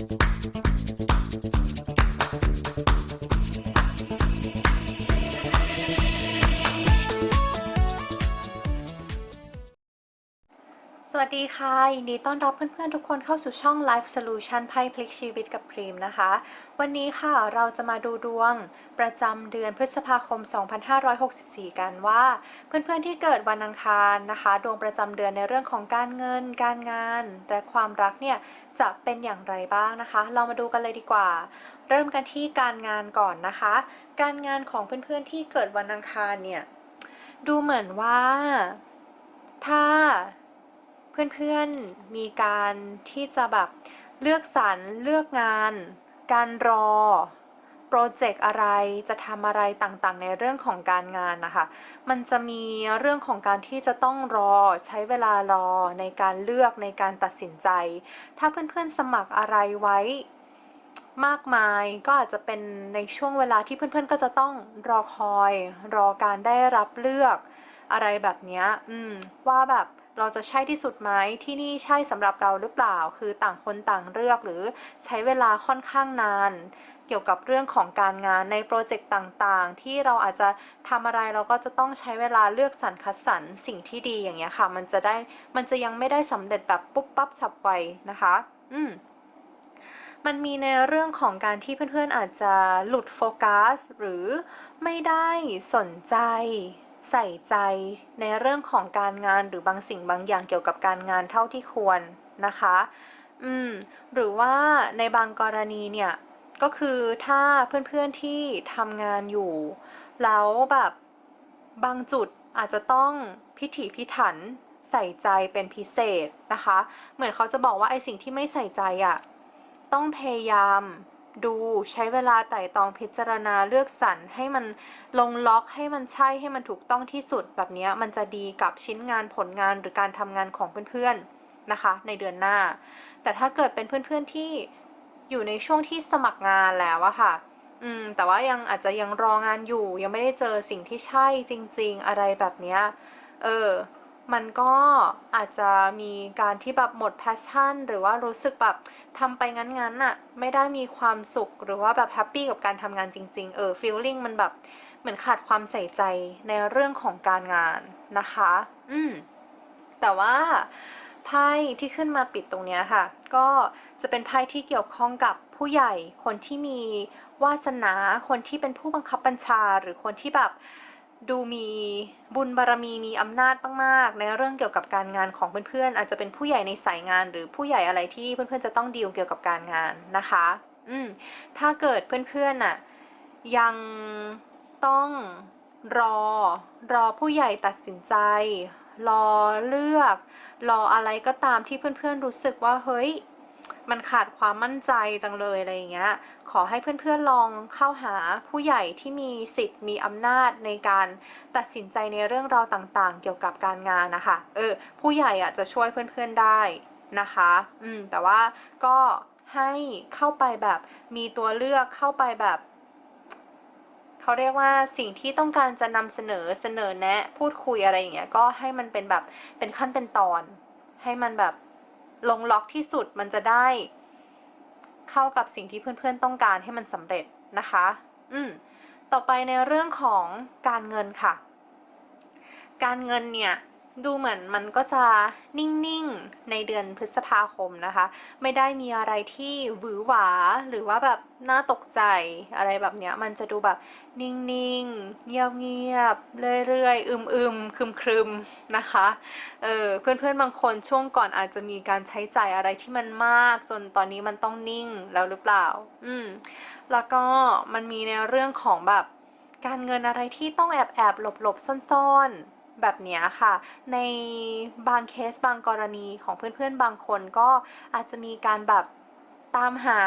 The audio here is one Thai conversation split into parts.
สวัสดีค่ะ ยินดีต้อนรับเพื่อนๆ ทุกคนเข้าสู่ช่อง Life Solution ไพ่พลิกชีวิตกับพรีมนะคะ วันนี้ค่ะเราจะมาดูดวงประจำเดือนพฤษภาคม 2564 กันว่า เพื่อนๆที่เกิดวันอังคารนะคะ ดวงประจำเดือนในเรื่องของการเงิน การงาน และความรักเนี่ย จะเป็นอย่างไรบ้างนะคะ เรามาดูกันเลยดีกว่า เริ่มกันที่การงานก่อนนะคะ การงานของเพื่อนๆที่เกิดวันอังคารเนี่ยดูเหมือนว่า ถ้าเพื่อนๆมีการที่จะแบบเลือกสรรเลือกงาน การรอ โปรเจกต์อะไรจะทำอะไรต่างๆ ในเรื่องของการงานนะคะ มันจะมีเรื่องของการที่จะต้องรอใช้เวลารอในการเลือกในการตัดสินใจ ถ้าเพื่อนๆสมัครอะไรไว้มากมายก็อาจจะเป็นในช่วงเวลาที่เพื่อนๆก็จะต้องรอคอย รอการได้รับเลือกอะไรแบบนี้อืมว่าแบบเราจะใช่ที่สุดไหมที่นี่ใช่สำหรับเราหรือเปล่า คือต่างคนต่างเลือกหรือใช้เวลาค่อนข้างนาน เกี่ยวกับเรื่องของการงานในโปรเจกต์ต่างๆ ที่เราอาจจะทำอะไรเราก็จะต้องใช้เวลาเลือกสรรคัดสรรสิ่งที่ดีอย่างเงี้ยค่ะ มันจะได้มันจะยังไม่ได้สำเร็จแบบปุ๊บปั๊บฉับไวนะคะ อืมมันมีในเรื่องของการที่เพื่อนๆอาจจะหลุดโฟกัสหรือไม่ได้สนใจใส่ใจในเรื่องของการงานหรือบางสิ่งบางอย่างเกี่ยวกับการงานเท่าที่ควรนะคะ อืม หรือว่าในบางกรณีเนี่ย ก็คือถ้าเพื่อนๆที่ทำงานอยู่ แล้วแบบบางจุดอาจจะต้องพิถีพิถันใส่ใจเป็นพิเศษนะคะ เหมือนเขาจะบอกว่าไอสิ่งที่ไม่ใส่ใจอะ่ะต้องพยายามดูใช้เวลาไต่ตองพิจารณาเลือกสรรให้มันลงล็อกให้มันใช่ให้มันถูกต้องที่สุดแบบนี้มันจะดีกับชิ้นงานผลงานหรือการทำงานของเพื่อนๆนะคะ ในเดือนหน้า แต่ถ้าเกิดเป็นเพื่อนๆที่ อยู่ในช่วงที่สมัครงานแล้วอะค่ะ อืม แต่ว่ายังอาจจะยังรองานอยู่ ยังไม่ได้เจอสิ่งที่ใช่จริง ๆ อะไรแบบเนี้ย เออ มันก็อาจจะมีการที่แบบหมดแพชชั่น หรือว่ารู้สึกแบบทำไปงั้นๆน่ะ ไม่ได้มีความสุขหรือว่าแบบแฮปปี้กับการทำงานจริง ๆ เออฟีลลิ่งมันแบบเหมือนขาดความใส่ใจในเรื่องของการงานนะคะ อืม แต่ว่า ไพ่ที่ขึ้นมาปิดตรงนี้ค่ะ ก็จะเป็นไพ่ที่เกี่ยวข้องกับผู้ใหญ่ คนที่มีวาสนา คนที่เป็นผู้บังคับบัญชา หรือคนที่แบบดูมีบุญบารรมีมีอำนาจมาก ๆ ในเรื่องเกี่ยวกับการงานของเพื่อนๆ อาจจะเป็นผู้ใหญ่ในสายงาน หรือผู้ใหญ่อะไรที่เพื่อนๆ จะต้องดีลเกี่ยวกับการงานนะคะ อืม ถ้าเกิดเพื่อนๆน่ะยังต้องรอรอผู้ใหญ่ตัดสินใจรอเลือก รออะไรก็ตามที่เพื่อนๆรู้สึกว่าเฮ้ยมันขาดความมั่นใจจังเลยอะไรอย่างเงี้ย ขอให้เพื่อนๆลองเข้าหาผู้ใหญ่ที่มีสิทธิ์มีอำนาจในการตัดสินใจในเรื่องราวต่างๆ เกี่ยวกับการงานนะคะ เออ ผู้ใหญ่อะจะช่วยเพื่อนๆได้นะคะ อืม แต่ว่าก็ให้เข้าไปแบบมีตัวเลือกเข้าไปแบบ เขาเรียกว่าสิ่งที่ต้องการจะนำเสนอเสนอแนะ พูดคุยอะไรอย่างเงี้ยก็ให้มันเป็นแบบเป็นขั้นเป็นตอน ให้มันแบบลงล็อกที่สุดมันจะได้ เข้ากับสิ่งที่เพื่อนๆต้องการให้มันสำเร็จนะคะ อืมต่อไปในเรื่องของการเงินค่ะ การเงินเนี่ย ดูเหมือนมันก็จะนิ่งๆ ในเดือนพฤษภาคมนะคะ ไม่ได้มีอะไรที่หวือหวาหรือว่าแบบน่าตกใจอะไรแบบเนี้ย มันจะดูแบบนิ่งๆ เงียบๆ เรื่อยๆ อึมๆ ครึมๆ นะคะ เออเพื่อนๆ บางคนช่วงก่อนอาจจะมีการใช้จ่ายอะไรที่มันมาก จนตอนนี้มันต้องนิ่งแล้วหรือเปล่า อืม แล้วก็มันมีในเรื่องของแบบการเงินอะไรที่ต้องแอบแอบหลบหลบๆซ่อนๆ แบบนี้ค่ะ ในบางเคสบางกรณีของเพื่อนๆบางคนก็อาจจะมีการแบบตามหา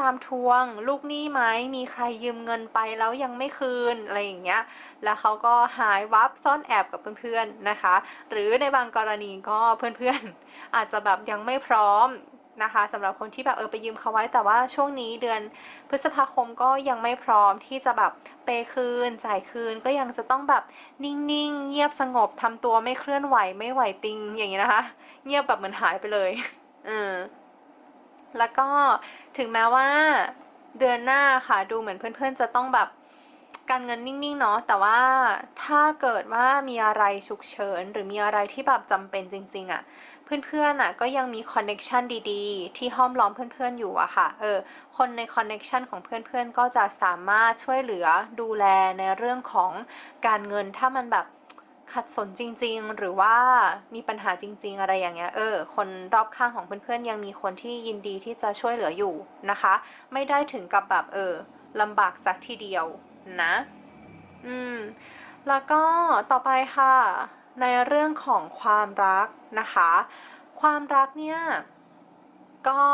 ตามทวง ลูกหนี้ไหมมีใครยืมเงินไปแล้วยังไม่คืนอะไรอย่างเงี้ย แล้วเขาก็หายวับซ่อนแอบกับเพื่อนๆนะคะ หรือในบางกรณีก็เพื่อนๆอาจจะแบบยังไม่พร้อม นะคะสำหรับคนที่แบบเออไปยืมเขาไว้แต่ว่าช่วงนี้เดือนพฤษภาคมก็ยังไม่พร้อมที่จะแบบเปย์คืนจ่ายคืนก็ยังจะต้องแบบนิ่งๆ เงียบสงบทำตัวไม่เคลื่อนไหวไม่ไหวติงอย่างนี้นะคะ เงียบแบบเหมือนหายไปเลยเออแล้วก็ถึงแม้ว่าเดือนหน้าค่ะดูเหมือนเพื่อนๆจะต้องแบบการเงินนิ่งๆเนาะแต่ว่าถ้าเกิดว่ามีอะไรฉุกเฉินหรือมีอะไรที่แบบจำเป็นจริง ๆอะ่ะ เพื่อนๆอะก็ยังมีคอนเน็ชันดีๆ ที่ห้อมล้อมเพื่อนๆอยู่อะค่ะเออคนในคอนเน็ชันของเพื่อนๆ ก็จะสามารถช่วยเหลือดูแลในเรื่องของการเงินถ้ามันแบบขัดสนจริงๆ หรือว่ามีปัญหาจริง ๆ อะไรอย่างเงี้ย เออ คนรอบข้างของเพื่อนๆ ยังมีคนที่ยินดีที่จะช่วยเหลืออยู่นะคะ ไม่ได้ถึงกับแบบเออลำบากสักทีเดียวนะ อืม แล้วก็ต่อไปค่ะ ในเรื่องของความรักนะคะ ความรักเนี่ยก็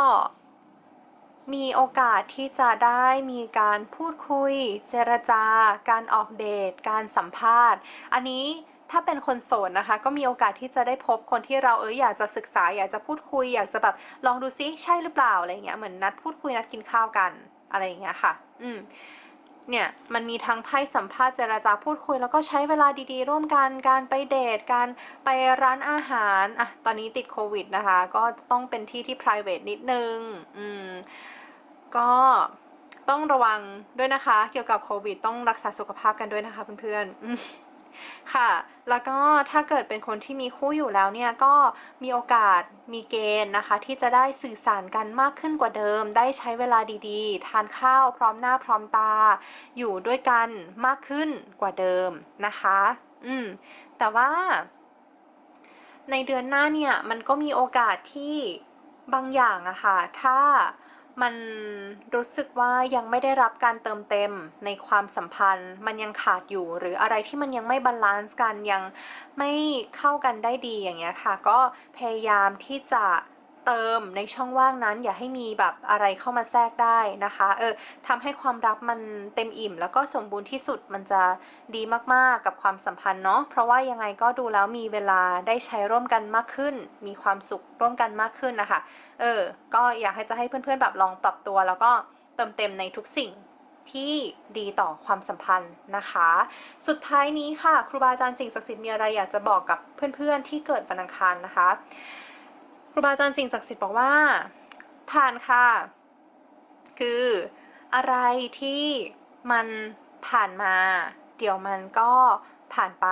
มีโอกาสที่จะได้มีการพูดคุย เจรจาการออกเดท การสัมภาษณ์ อันนี้ถ้าเป็นคนโสดนะคะ ก็มีโอกาสที่จะได้พบคนที่เราเอออยากจะศึกษา อยากจะพูดคุย อยากจะแบบลองดูซิใช่หรือเปล่าอะไรเงี้ยเหมือนนัดพูดคุยนัดกินข้าวกันอะไรอย่างเงี้ยค่ะ อืม เนี่ยมันมีทั้งไพ่สัมภาษณ์เจราจาพูดคุย แล้วก็ใช้เวลาดีๆ ร่วมกันการไปเดทการไปร้านอาหารอะตอนนี้ติดโควิดนะคะ ก็ต้องเป็นที่ที่ private นิดนึงอืมก็ต้องระวังด้วยนะคะ เกี่ยวกับโควิด ต้องรักษาสุขภาพกันด้วยนะคะเพื่อนๆ ค่ะ แล้วก็ถ้าเกิดเป็นคนที่มีคู่อยู่แล้วเนี่ยก็มีโอกาสมีเกณฑ์นะคะ ที่จะได้สื่อสารกันมากขึ้นกว่าเดิม ได้ใช้เวลาดีๆ ทานข้าวพร้อมหน้าพร้อมตา อยู่ด้วยกันมากขึ้นกว่าเดิมนะคะ อืม แต่ว่าในเดือนหน้าเนี่ยมันก็มีโอกาสที่บางอย่างอะค่ะ ถ้า มันรู้สึกว่ายังไม่ได้รับการเติมเต็มในความสัมพันธ์ มันยังขาดอยู่ หรืออะไรที่มันยังไม่บาลานซ์กันยังไม่เข้ากันได้ดีอย่างเงี้ยค่ะ ก็พยายามที่จะ เติมในช่องว่างนั้น อย่าให้มีแบบอะไรเข้ามาแทรกได้นะคะเออทำให้ความรักมันเต็มอิ่ม แล้วก็สมบูรณ์ที่สุดมันจะดีมากๆกับความสัมพันธ์เนาะเพราะว่ายังไงก็ดูแล้วมีเวลาได้ใช้ร่วมกันมากขึ้น มีความสุขร่วมกันมากขึ้นนะคะเออก็อยากให้จะให้เพื่อนๆแบบลองปรับตัว แล้วก็เติมเต็มในทุกสิ่งที่ดีต่อความสัมพันธ์นะคะ สุดท้ายนี้ค่ะ ครูบาอาจารย์สิ่งศักดิ์สิทธิ์มีอะไรอยากจะบอกกับเพื่อนๆที่เกิดวันอังคารนะคะ รูบาอาจารย์สิ่งศักดิ์สิทธิ์บอกว่า ผ่านค่ะ คืออะไรที่มันผ่านมา เดี๋ยวมันก็ผ่านไป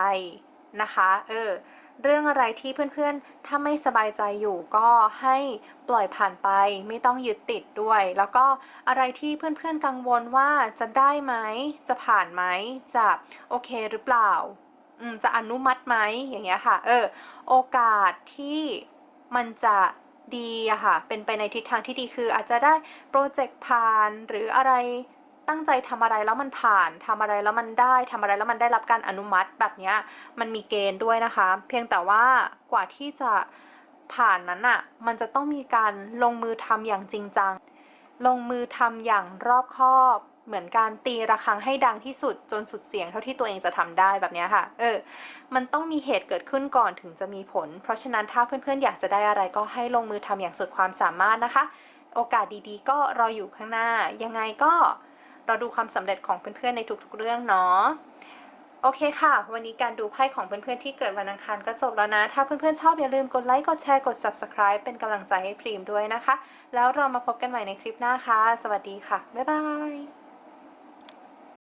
นะคะ เออ เรื่องอะไรที่เพื่อนๆ ถ้าไม่สบายใจอยู่ก็ให้ปล่อยผ่านไป ไม่ต้องยึดติดด้วย แล้วก็อะไรที่เพื่อนๆกังวลว่าจะได้ไหม จะผ่านไหม จะโอเคหรือเปล่าอืมจะอนุมัติไหมอย่างเงี้ยค่ะ เออ โอกาสที่ มันจะดีอะค่ะ เป็นไปในทิศทางที่ดีคืออาจจะได้โปรเจกต์ผ่านหรืออะไรตั้งใจทำอะไรแล้วมันผ่านทำอะไรแล้วมันได้ทำอะไรแล้วมันได้รับการอนุมัติแบบนี้มันมีเกณฑ์ด้วยนะคะ เพียงแต่ว่ากว่าที่จะผ่านนั้นอะมันจะต้องมีการลงมือทำอย่างจริงจัง ลงมือทำอย่างรอบคอบ เหมือนการตีระฆังให้ดังที่สุดจนสุดเสียงเท่าที่ตัวเองจะทำได้แบบนี้ค่ะ เออ มันต้องมีเหตุเกิดขึ้นก่อนถึงจะมีผล เพราะฉะนั้นถ้าเพื่อนๆอยากจะได้อะไรก็ให้ลงมือทำอย่างสุดความสามารถนะคะ โอกาสดีๆ ก็รออยู่ข้างหน้า ยังไงก็เราดูความสำเร็จของเพื่อนๆในทุกๆเรื่องเนาะโอเคค่ะ วันนี้การดูไพ่ของเพื่อนๆที่เกิดวันอังคารก็จบแล้วนะ ถ้าเพื่อนๆชอบอย่าลืมกดไลค์ กดแชร์ กด subscribe เป็นกำลังใจให้พรีมด้วยนะคะ แล้วเรามาพบกันใหม่ในคลิปหน้าค่ะ สวัสดีค่ะ บ๊ายบาย